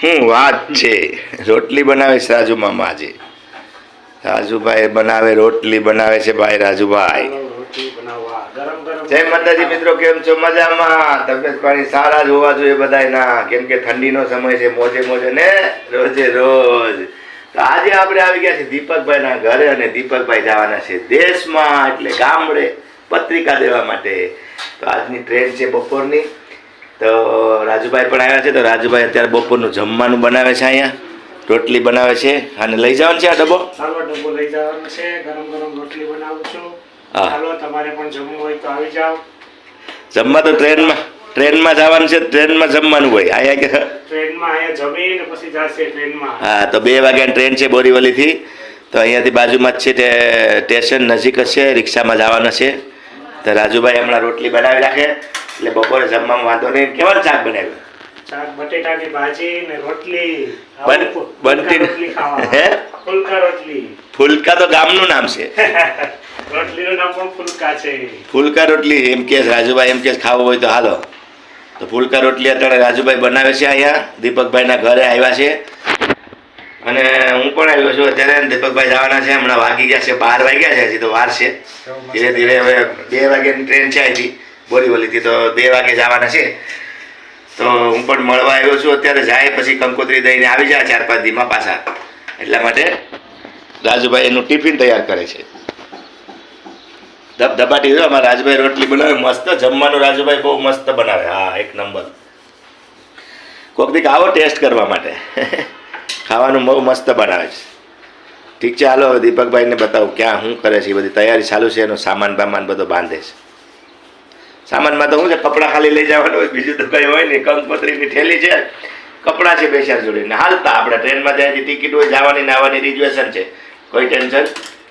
શું વાત છે. રોટલી બનાવે છે રાજુ મામા આજે રાજુભાઈ બનાવે, રોટલી બનાવે છે ભાઈ રાજુભાઈ. જય માતાજી મિત્રો, કેમ છો? મજામાં? તબિયત પાણી સારા જ હોવા જોઈએ બધાયના. કેમ કે ઠંડીનો સમય છે, મોજે મોજે ને રોજે રોજ. તો આજે આપણે આવી ગયા છે દીપકભાઈના ઘરે અને દીપકભાઈ જવાના છે દેશમાં, એટલે ગામડે પત્રિકા દેવા માટે. તો આજની ટ્રેન છે બપોરની. તો રાજુભાઈ પણ આવ્યા છે તો રાજુભાઈ અત્યારે બપોરનું જમવાનું બનાવે છે અહીંયા. રોટલી બનાવે છે. અને લઈ જવાનું છે આ ડબ્બો? ચાલો ડબ્બો લઈ જવાનો છે. ગરમ ગરમ રોટલી બનાવું છું. હા. તમારે પણ જમવું હોય તો આવી જાઓ. જમવા તો ટ્રેનમાં ટ્રેનમાં જવાનું છે ટ્રેનમાં જમવાનું હોય. અહીંયા કે? ટ્રેનમાં અહીંયા જમીને પછી જશે ટ્રેનમાં. હા તો બે વાગ્યાની ટ્રેન છે બોરીવલીથી. તો અહીંયાથી બાજુમાં જ છે તે સ્ટેશન નજીક જ છે રિક્ષામાં જવાના છે. તો રાજુભાઈ હમણાં રોટલી બનાવી રાખે એટલે બપોરે જમવામાં વાંધો નહીં. કેવા શાક બનાવ્યું? શાક બટેટાની ભાજી ને રોટલી બનતી ફુલકા રોટલી ખાવા હે? ફુલકા રોટલી. ફુલકા તો ગામનું નામ છે. રોટલીનું નામ પણ ફુલકા છે. ફુલકા રોટલી એમ કે રાજુભાઈ એમ કે ખાવું હોય તો હાલો. તો ફુલકા રોટલી અત્યારે રાજુભાઈ બનાવે છે અહીંયા. દીપકભાઈના ઘરે આવ્યા છે. અને હું પણ આવ્યો છું અત્યારે દીપકભાઈ જવાના છે. હમણાં વાગી ગયા છે, બાર વાગ્યા છે, હજી તો વાર છે. ધીરે ધીરે હવે બે વાગ્યાની ટ્રેન છે અહીંથી બોરીવલીથી તો બે વાગે જવાના છે. તો હું પણ મળવા આવ્યો છું અત્યારે, જાય પછી કંકોત્રી દઈને આવી જાય ચાર પાંચ દીમાં પાછા. એટલા માટે રાજુભાઈ એનું ટિફિન તૈયાર કરે છે. ધબ ધબાટી જો, અમારા રાજુભાઈ રોટલી બનાવે, મસ્ત જમવાનું રાજુભાઈ બહુ મસ્ત બનાવે. હા, એક નંબર. કોક દીક આવો ટેસ્ટ કરવા માટે. ખાવાનું બહુ મસ્ત બનાવે છે. ઠીક છે, હાલો, દીપકભાઈને બતાવું ક્યાં શું કરે છે બધી તૈયારી ચાલુ છે, એનો સામાન બામાન બધો બાંધે છે. સામાનમાં તો શું છે, કપડાં ખાલી લઈ જવાનું હોય, બીજું તો કંઈ હોય નહીં. કંકપત્રીની થેલી છે, કપડાં છે બે ચાર જોડીને. હાલતા આપણે ટ્રેનમાં ત્યાંથી ટિકિટ હોય, જવાની ને આવવાની રિઝર્વેશન છે. કોઈ ટેન્શન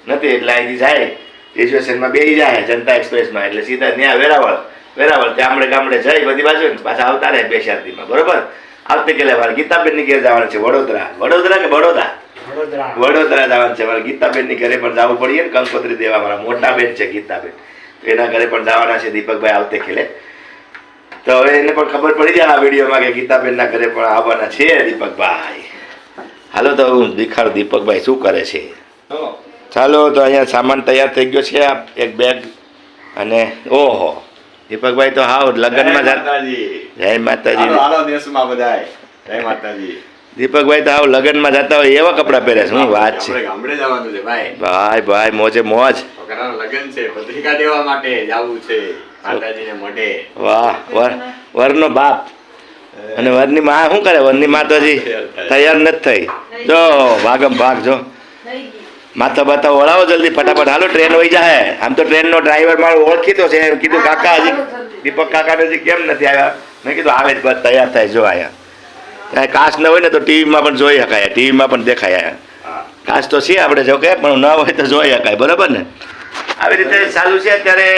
નથી, એટલે અહીંથી જાય રિઝર્વેશનમાં બેસી જાય, જનતા એક્સપ્રેસમાં એટલે સીધા ત્યાં વેરાવળ વેરાવળ ગામડે ગામડે જઈ, બધી બાજુ ને પાછા આવતા રહે બે ચાર બરોબર? આવતીકાલે ગીતાબેનની ઘેર જવાનું છે વડોદરા. વડોદરા કે બડોદરા? વડોદરા. વડોદરા જવાનું છે. મારે ગીતાબેનની ઘરે પણ જવું પડીએ ને કંકોત્રી દેવા મારા મોટા બેન છે ગીતાબેન. તો એના ઘરે પણ જવાના છે દીપકભાઈ આવતે ખેલે. તો હવે એને પણ ખબર પડી જાય આ વિડીયોમાં કે ગીતાબેનના ઘરે પણ આવવાના છે દીપકભાઈ. હાલો તો હું દેખાડું દીપકભાઈ શું કરે છે. ચાલો તો અહીંયા સામાન તૈયાર થઈ ગયો છે આ એક બેગ અને ઓહો. દીપકભાઈ તો હાવ લગ્નમાં જય જા માતાજી. જય માતાજી. હાલો, હાલો દેશમાં બધાય. જય માતાજી. દીપકભાઈ તો હાવ લગ્નમાં જતા હોય એવા કપડાં પહેરે છે. શું વાત છે? ગામડે જવાનું છે ભાઈ. ભાઈ ભાઈ મોજે મોજ. લગ્ન છે પત્રિકા દેવા માટે જવું છે. માતાજીને મોઢે. વાહ વર વરનો બાપ. અને વરની માં શું કરે? વરની માં તો હજી તૈયાર નથી થઈ. જો ભાગમ ભાગ જો. માથા બાથા ઓળાવો જલ્દી ફટાફટ. હાલો ટ્રેન હોય જાય આમ તો ટ્રેનનો ડ્રાઈવર મારો ઓળખીતો છે. એમ કીધું કાકા હજી દીપક કાકાને હજી કેમ નથી આવ્યા? મેં કીધું, આવે જ બસ, તૈયાર થાય, જો આયા. કાંઈ કાચ ન હોય ને તો ટીવીમાં પણ જોઈ શકાય, ટીવીમાં પણ દેખાય કાશ તો છે આપણે જો કે, પણ ન હોય તો જોઈ શકાય, બરાબર ને? આવી રીતે ચાલુ છે અત્યારે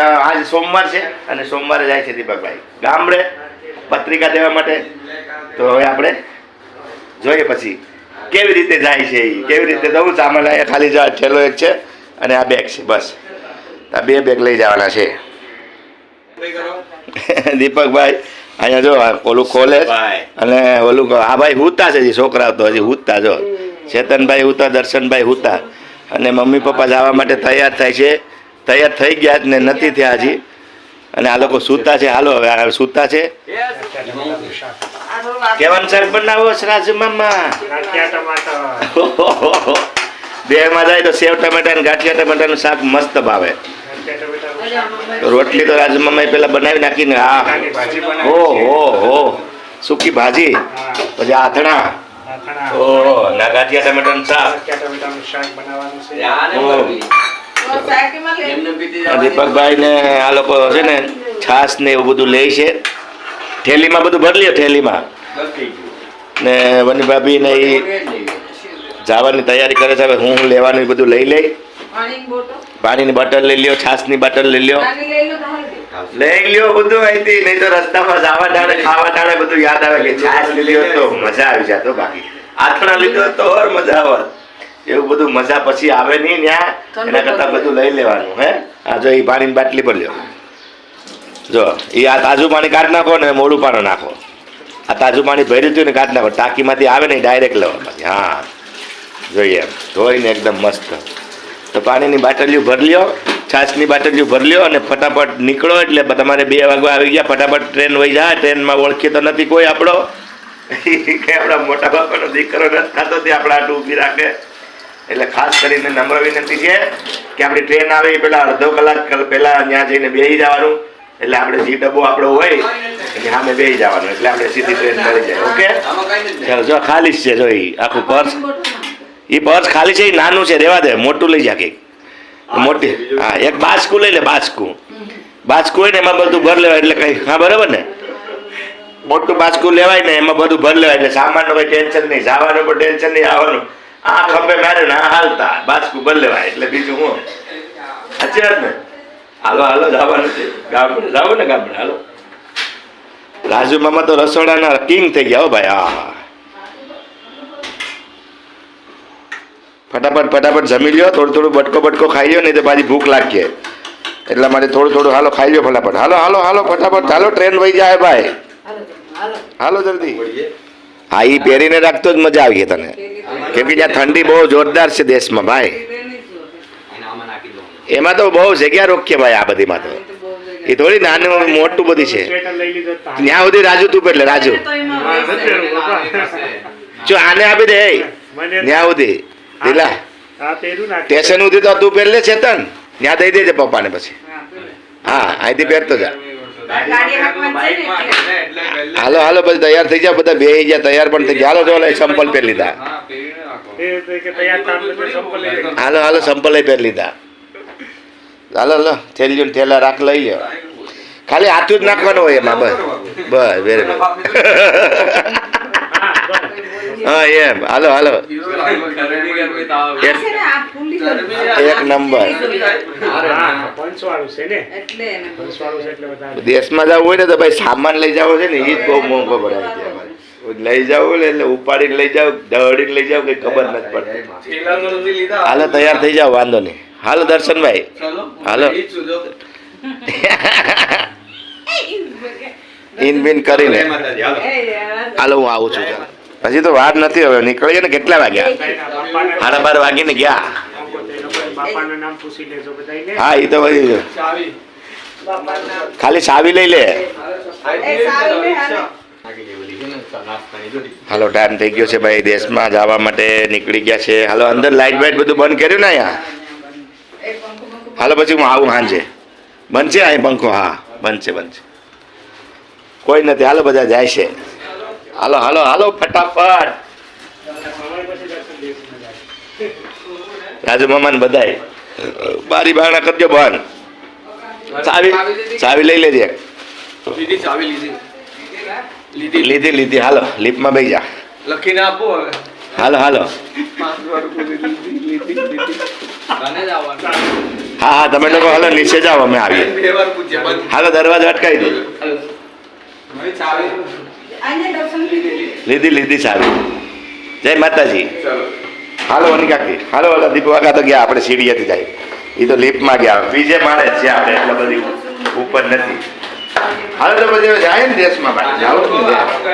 આજ સોમવાર છે અને સોમવારે જાય છે દીપકભાઈ. ગામડે પત્રિકા દેવા માટે. તો હવે આપણે જોઈએ પછી, કેવી રીતે જાય છે એ કેવી રીતે દઉં અહીંયા ખાલી જવા ઠેલો એક છે અને આ બેગ છે, બસ. આ બે બેગ લઈ જવાના છે. દીપકભાઈ અહીંયા જો ઓલું ખોલે અને ઓલું આ ભાઈ હુતા છે છોકરા છોકરાઓ તો હજી હુતા જો. ચેતનભાઈ હુતા દર્શનભાઈ હુતા. અને મમ્મી પપ્પા જવા માટે તૈયાર થાય છે. તૈયાર થઈ ગયા જ ને નથી થયા હજી. અને આ લોકો સૂતા છે. હાલો હવે સૂતા છે. કેવાનું શાક બનાવો છે મામા ગાંઠિયા બે માં જાય તો સેવ ટમેટા ને ગાંઠિયા ટમેટાનું શાક મસ્ત ભાવે ગાંઠિયા ટમેટાનું શાક તો રોટલી તો રાજમાં મેં પેલા બનાવી નાખીને આ. બટાકાની હો હો હો. સૂકી ભાજી પછી આથણા. અથાણા. ઓહો ટમેટાનું શાક. ગાંઠિયા ટમેટાનું શાક બનાવવાનું છે. ઓહ. આ દીપકભાઈ ને આ લોકો છે ને છાસ ને એવું બધું લે છે. થેલીમાં બધું ભરી લ્યો થેલીમાં. ને વની ભાભી ને એ જવાની તૈયારી કરે છે હવે હું હું લેવાનું બધું લઈ લઈ. પાણીની બોટલ. લઈ લ્યો છાસની બોટલ લઈ લ્યો. લઈ લ્યો બધું અહીંથી નહીં તો રસ્તામાં જવા ટાણે ખાવા ટાણે બધું યાદ આવે કે છાસ લીધી તો મજા આવી જાત બાકી. આથણા લીધો તો ઓર મજા આવે એવું બધું મજા પછી આવે નહીં ત્યાં એના કરતા બધું લઈ લેવાનું હે? આ જો એ પાણીની બાટલી પર લ્યો. જો એ આ તાજું પાણી કાઢ નાખો ને મોડું પાણી નાખો. આ તાજું પાણી ભર્યું હતું ને કાઢ નાખો. ટાંકીમાંથી આવે ને ડાયરેક્ટ લેવામાંથી હા. જોઈએ એમ. ધોઈને એકદમ મસ્ત. તો પાણીની બાટલીઓ ભરી લ્યો છાશની બાટલીઓ ભરી લ્યો અને ફટાફટ નીકળો એટલે તમારે બે વાગવા આવી ગયા. ફટાફટ ટ્રેન વહી જાય ટ્રેનમાં ઓળખી તો નથી કોઈ આપણો. કે આપણા મોટા બાપાનો દીકરો નથી થતો તે આપણા આટલું ઊભી રાખે. એટલે ખાસ કરીને નમ્ર વિનંતી છે કે આપણી ટ્રેન આવે એ પહેલાં અડધો કલાક પહેલાં ત્યાં જઈને બેસી જવાનું. એટલે આપણે જે ડબ્બો આપણો હોય એની સામે બેસી જવાનું. એટલે આપણે સીધી ટ્રેન મળી જાય. ઓકે? ચાલો જો ખાલી જ છે જોઈ આખું પર્સ. એ પર્સ ખાલી છે એ નાનું છે રેવા દે મોટું લઈ જા કંઈક. મોટી. હા એક બાસકું લઈ લે બાસકું. બાસકું હોય ને એમાં બધું ભર લેવાય એટલે કઈ હા બરાબર ને? મોટું બાસકું લેવાય ને એમાં બધું ભર લેવાય એટલે સામાનનું કોઈ ટેન્શન નહીં જવાનું પણ ટેન્શન નહીં આવવાનું. આ ખંભે મારે ને આ હાલતા બાસકું ભર લેવાય એટલે બીજું હું? સાચી વાત ને? હાલો હાલો જવાનું છે. ગામડે જાવ ને ગામડે હાલો. રાજુ મામા તો રસોડાના કિંગ થઈ ગયા હો ભાઈ હા. ફટાફટ ફટાફટ જમી લ્યો થોડું થોડું બટકો બટકો ખાઈ લ્યો નહીં તો પાછી ભૂખ લાગે એટલા માટે થોડું થોડું હાલો ખાઈ લ્યો ફટાફટ. હાલો હાલો હાલો ફટાફટ. હાલો ટ્રેન વહી જાય ભાઈ. હાલો જલ્દી. હા એ પહેરીને રાખતો જ મજા આવી તને. કેમ કે ત્યાં ઠંડી બહુ જોરદાર છે દેશમાં ભાઈ. એમાં તો બહુ જગ્યા રોકીએ ભાઈ આ બધીમાં તો. એ થોડી નાનું મોટું બધી છે. ત્યાં સુધી રાજુ તું એટલે રાજુ. જો આને આપી દે ત્યાં સુધી. પહેર્યું સ્ટેશન સુધી તો તું પહેરલે તન ત્યાં દઈ દેજે પપ્પાને પછી. હા અહીંથી પહેરતો જા. છે હાલો હાલો પછી તૈયાર થઈ જાય બધા બે ગયા તૈયાર પણ થઈ ગયા હાલો જો સંપલ પહેરી લીધા. હાલો હાલો સંપલ પહેરી લીધા. હાલો હાલો થેલીઓ ને થેલા રાખ લઈ લ્યો ખાલી હાથું જ નાખવાનું હોય એમાં બસ. બસ વેરી ગુડ. હા એમ. હાલો હાલો. એક નંબર. દેશમાં જવું હોય ને તો ભાઈ સામાન લઈ જવો છે ને એ જ બહુ મોંઘો પડે લઈ જવું એટલે ઉપાડીને લઈ જાવ દોડીને લઈ જાવ કઈ ખબર નથી પડતી. હાલો તૈયાર થઈ જાવ વાંધો નહીં. હાલો દર્શનભાઈ. હાલો. ઇન બિન કરીને. હાલો. હાલો હું આવું છું ચાલો. હજી તો વાર નથી હવે નીકળીએ ને કેટલા વાગ્યા? સાડા બાર ગયા. પૂછી લેજો બધાયને. હા એ તો બધી ખાલી ચાવી લઈ લે. ને હાલે. ને, ટાઈમ થઈ ગયો છે ભાઈ દેશમાં જવા માટે નીકળી ગયા છે. હાલો અંદર લાઈટ બાઇટ બધું બંધ કર્યું ને અહીંયા? હાલો પછી હું આવું હાંજે. બનશે અહીં પંખો? હા બંધ છે બંધ છે કોઈ નથી. હાલો બધા જાય છે. હાલો હાલો હાલો ફટાફટ. રાજુ મામાન બધાય. બારી બારણા કરજો બંધ ચાવી ચાવી લઈ લેજે. લીધી ચાવી લીધી. લીધી. લીધી લીધી. હાલો લીપમાં બેસી જા. લખીને આપો હવે. હાલો હાલો. હા હા તમે લોકો હાલો નીચે જાઓ અમે આવીએ. હાલો દરવાજો અટકાવી દો. લીધી. લીધી લીધી જય માતાજી. હાલો અનિકાકી. હાલો હાલો દીપ વાગા તો ગયા આપણે સીડીએથી જાય. એ તો લિફ્ટમાં ગયા. બીજે માળે છે આપણે એટલે બધી ઉપર નથી. હાલો તો બધે જાય ને દેશમાં ભાઈ. જાવ ને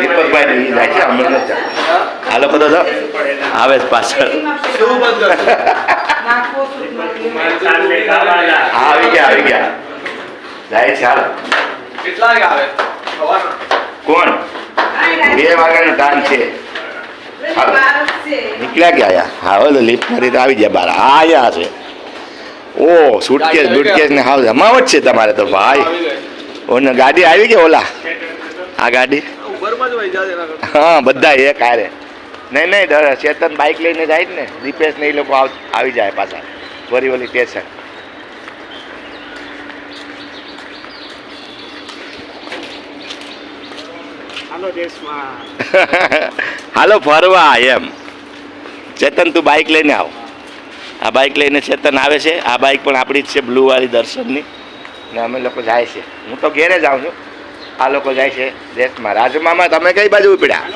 દીપકભાઈ ને જાય છે અમે નથી હાલો બધો તો આવે જ પાછળ. આવી ગયા આવી ગયા. જાય છે હાલો. કેટલા આવે? કોણ? બે વાગ્યાનું ટાઈમ છે. નીકળ્યા ગયા આયા? હા ઓલો કરી તો આવી ગયા બાર. આયા છે. ઓ સુટકેસ બુટકેસ ને હાવ જમાવટ છે તમારે તો ભાઈ. ઓને ગાડી આવી કે ઓલા? આ ગાડી? જાય હા બધા એક હારે નહીં નહીં ચેતન બાઇક લઈને જાય ને. દીપેશ ને એ લોકો આવ- આવી જાય પાછા. વરી વલી સ્ટેશન હાલો દેશમાં. હાલો ફરવા એમ. ચેતન તું બાઇક લઈને આવ. આ બાઇક લઈને ચેતન આવે છે. આ બાઇક પણ આપણી જ છે બ્લુ વાળી દર્શનની. ને અમે લોકો જાય છે. હું તો ઘેરે જાઉં છું. આ લોકો જાય છે દેશમાં. રાજમામાં તમે કઈ બાજુ ઉપડ્યા.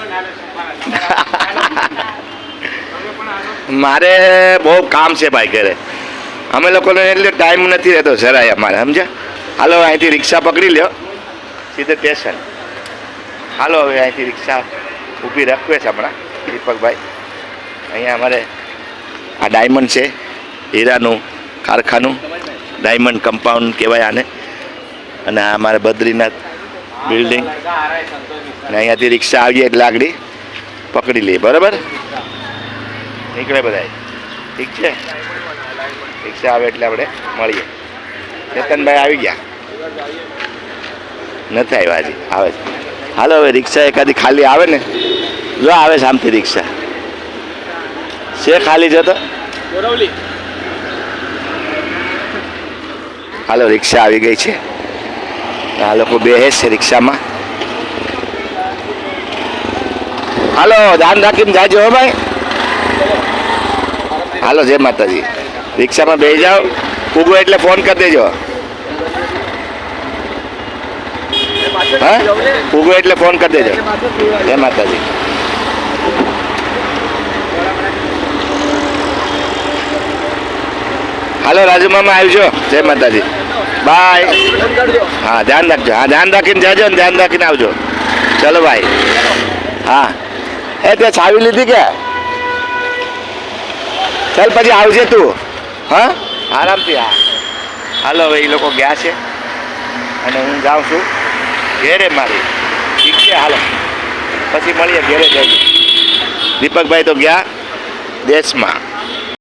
મારે બહુ કામ છે ભાઈ ઘરે. અમે લોકોને એટલે ટાઈમ નથી રહેતો જરાય અમારે સમજ્યા? હાલો અહીંથી રિક્ષા પકડી લ્યો. સીધે સ્ટેશન હાલો હવે અહીંથી રિક્ષા ઊભી રાખવે છે હમણાં. દીપકભાઈ, અહીંયા અમારે આ ડાયમંડ છે, હીરાનું કારખાનું, ડાયમંડ કમ્પાઉન્ડ કહેવાય આને. અને આ અમારે બદ્રીનાથ બિલ્ડિંગ અને અહીંયાથી રિક્ષા આવીએ એટલે આગળ પકડી લઈએ, બરાબર? નીકળે બધા ઠીક છે? રિક્ષા આવે એટલે આપણે મળીએ. ચેતનભાઈ આવી ગયા. નથી આવ્યા હજી, આવે છે. હાલો હવે રિક્ષા એકાદી ખાલી આવે ને જો આવે છે આમથી રિક્ષા. છે ખાલી જતો હાલો રિક્ષા આવી ગઈ છે. આ લોકો બેસે છે રિક્ષામાં. હાલો ધ્યાન રાખીને જાજો હો ભાઈ. હાલો જય માતાજી. રિક્ષામાં બે જાઓ. ઉગો એટલે ફોન કરી દેજો. હા? ઉગો એટલે ફોન કરી દેજો. જય માતાજી. હાલો રાજુ મામા આવજો. જય માતાજી. બાય હા, ધ્યાન રાખજો. હા, ધ્યાન રાખીને જાજો ને ધ્યાન રાખીને આવજો. ચલો ભાઈ હા. એ તે છાવી લીધી કે? ચાલ પછી આવજે તું. હા? આરામથી, હા. હાલો, હવે એ લોકો ગયા છે. અને હું જાઉં છું. ઘેરે મારી. ઠીક છે હાલો. પછી મળીએ ઘેરે જઈએ. દીપકભાઈ તો ગયા દેશમાં.